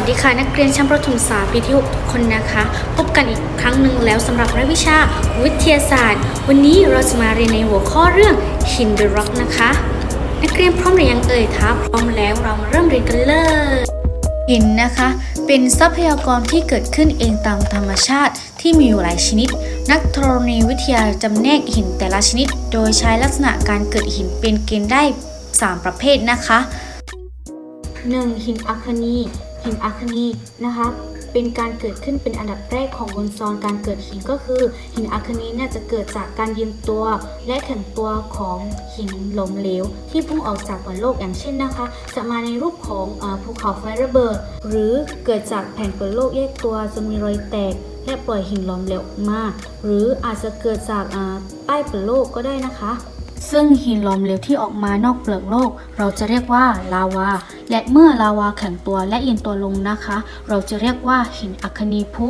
วัสดีค่ะ นักเรียนชั้นประถมศึกษาปีที่ 6 ทุกคนนะคะ พบกันอีกครั้งหนึ่งแล้วสำหรับรายวิชาวิทยาศาสตร์ วันนี้เราจะมาเรียนในหัวข้อเรื่องหินเดอะร็อกนะคะ นักเรียนพร้อมหรือยังเอ่ยคะพร้อมแล้วเรามาเริ่มเรียนกันเลยหินนะคะ เป็นทรัพยากรที่เกิดขึ้นเองตามธรรมชาติที่มีอยู่หลายชนิด นักธรณีวิทยาจำแนกหินแต่ละชนิด โดยใช้ลักษณะการเกิดหินเป็นเกณฑ์ได้ 3 ประเภทนะคะ 1. หินอัคนี หินอัคนีนะคะเป็นการเกิดขึ้นเป็นอันดับแรกของวงจรการเกิดหินก็คือ หินอัคนีเนี่ยจะเกิดจากการยืนตัว และแข็งตัวของหินหลมเหลว ที่พุ่งออกจากบนโลกอย่างเช่นนะคะ จะมาในรูปของภูเขาไฟระเบิด หรือเกิดจากแผ่นเปลือกโลกแยกตัวจนมีรอยแตกและปล่อยหินหลอมเหลวออกมา หรืออาจจะเกิดจากใต้เปลือกโลกก็ได้นะคะ ซึ่งหินหลอมเหลวที่ออกมานอกเปลือกโลก เราจะเรียกว่าลาวา และเมื่อลาวาแข็งตัวและเอียงตัวลงนะคะ เราจะเรียกว่าหินอัคนีพุ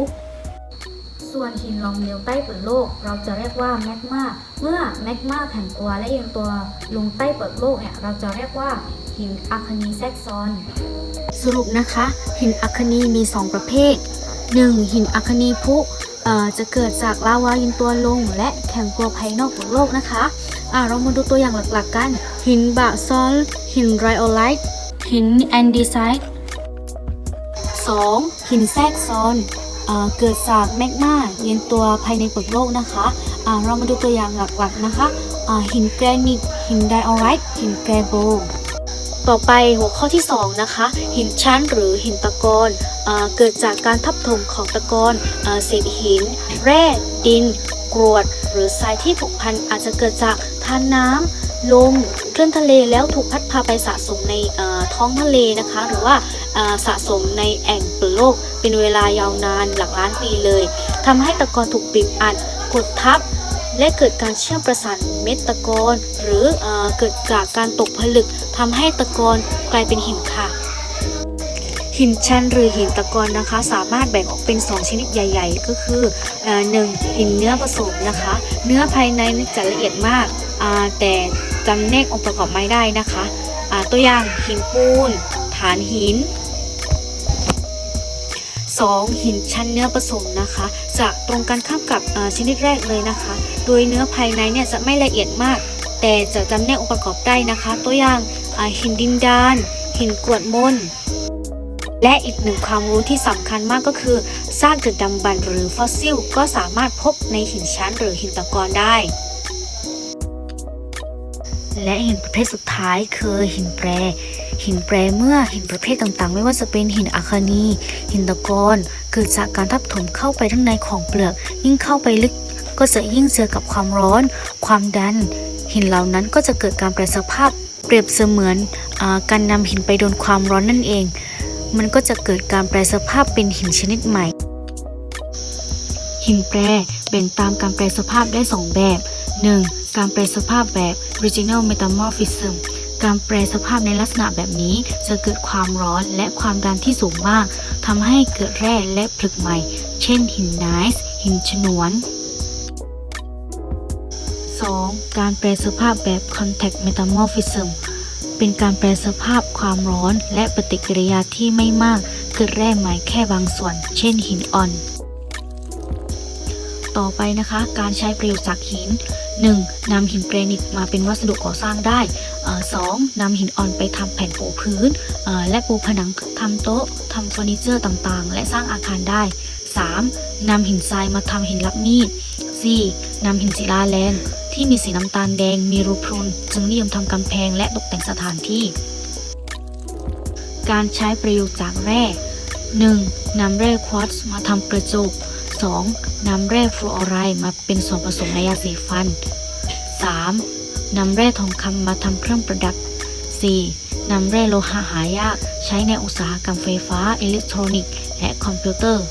ส่วนหินหลอมเหลวใต้เปลือกโลก เราจะเรียกว่าแมกมา เมื่อแมกมาแข็งตัวและเอียงตัวลงใต้เปลือกโลกเนี่ยเราจะเรียกว่าหินอัคนีแทรกซ้อน สรุปนะคะ หินอัคนีมี 2 ประเภท 1. หินอัคนีพุจะเกิดจากลาวาเย็นตัวลง และแข็งตัวภายนอกของโลกนะคะ อ่าเรามาดูตัวอย่างหลักๆกัน หินบาซอลหินไรโอไลท์หินแอนดีไซต์ 2. หินแทรกซ้อนเกิดจากแมกมาเยนตัวภายในเปลือกโลกนะคะอ่าเรามาดูตัวอย่างหลักๆนะคะหินแกรนิตหินไดออไรต์หินแกรโบต่อไปหัวข้อที่ 2 นะคะ หินชั้นหรือหินตะกอนเอเกิดจากการทับถมของตะกอนเศษหิน แร่ดิน กรวด หรือทรายที่ผุพันอาจจะเกิดจาก ทานน้ำลมคลื่นทะเลแล้วถูกพัดพาไปสะสมในท้องทะเลนะคะ หรือว่าสะสมในแอ่งเปลือกโลก เป็นเวลายาวนานหลักล้านปีเลยทำให้ตะกอนถูกบีบอัดกดทับและเกิดการเชื่อมประสานเม็ดตะกอนหรือเอเกิดจากการตกผลึกทำให้ตะกอนกลายเป็นหินค่ะ หินชั้นหรือหินตะกอนนะคะ สามารถแบ่งออกเป็น 2 ชนิดใหญ่ ๆ ก็คืออ่อหนึ่งหินเนื้อผสมนะคะ เนื้อภายในจะละเอียดมาก แต่จำแนกองค์ประกอบไม่ได้นะคะตัวอย่างหินปูน ฐานหิน 2. หินชั้นเนื้อผสมนะคะ จะตรงกันข้ามกับชนิดแรกเลยนะคะ โดยเนื้อภายในเนี่ยจะไม่ละเอียดมาก แต่จะจำแนกองค์ประกอบได้นะคะ ตัวอย่างหินดินดาน หินกรวดมนและอีกหนึ่งความรู้ที่สำคัญมากก็คือซากดึกดำบรรพ์หรือฟอสซิล ก็สามารถพบในหินชั้นหรือหินตะกอนได้ และหินประเภทสุดท้ายคือหินแปร หินแปรเมื่อหินประเภทต่างๆ ไม่ว่าจะเป็นหินอัคนี หินตะกอนเกิดจากการทับถมเข้าไปข้างในของเปลือก ยิ่งเข้าไปลึกก็จะยิ่งเจอกับความร้อน ความดัน หินเหล่านั้นก็จะเกิดการแปรสภาพเปรียบเสมือนอการนำหินไปโดนความร้อนนั่นเอง มันก็จะเกิดการแปรสภาพเป็นหินชนิดใหม่ หินแปรแบ่งตามการแปรสภาพได้ 2 แบบ 1. การแปรสภาพแบบ regional metamorphism การแปรสภาพในลักษณะแบบนี้จะเกิดความร้อนและความดันที่สูงมากทำให้เกิดแร่และผลึกใหม่ เช่นหินไนซ์หินฉนวน 2. การแปรสภาพแบบ contact metamorphism เป็นการแปรสภาพความร้อนและปฏิกิริยาที่ไม่มาก เกิดแร่ใหม่แค่บางส่วน เช่นหินอ่อน ต่อไปนะคะ การใช้ประโยชน์จากหิน 1. นำหินแกรนิตมาเป็นวัสดุก่อสร้างได้เอ่อ 2. นำหินอ่อนไปทำแผ่นปูพื้น และปูผนังทำโต๊ะทำเฟอร์นิเจอร์ต่างๆ และสร้างอาคารได้ 3. นำหินทรายมาทำหินลับมีด 4. นำหินศิลาแรงที่มีสีน้ำตาลแดงมีรูพรุน จึงนิยมทำกำแพงและตกแต่งสถานที่ การใช้ประโยชน์จากแร่ 1. นำแร่ควอตซ์มาทำกระจก 2. นำแร่ฟลูออไรด์มาเป็นส่วนผสมในยาสีฟัน 3. นำแร่ทองคำมาทำเครื่องประดับ 4. นำแร่โลหะหายากใช้ในอุตสาหกรรมไฟฟ้าอิเล็กทรอนิกส์และคอมพิวเตอร์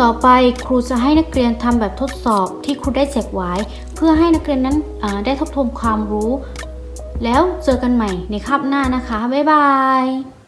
ต่อไปครูจะให้นักเรียนทำแบบทดสอบที่ครูได้แจกไว้ เพื่อให้นักเรียนนั้นได้ทบทวนความรู้ แล้วเจอกันใหม่ในคาบหน้านะคะ บ๊ายบาย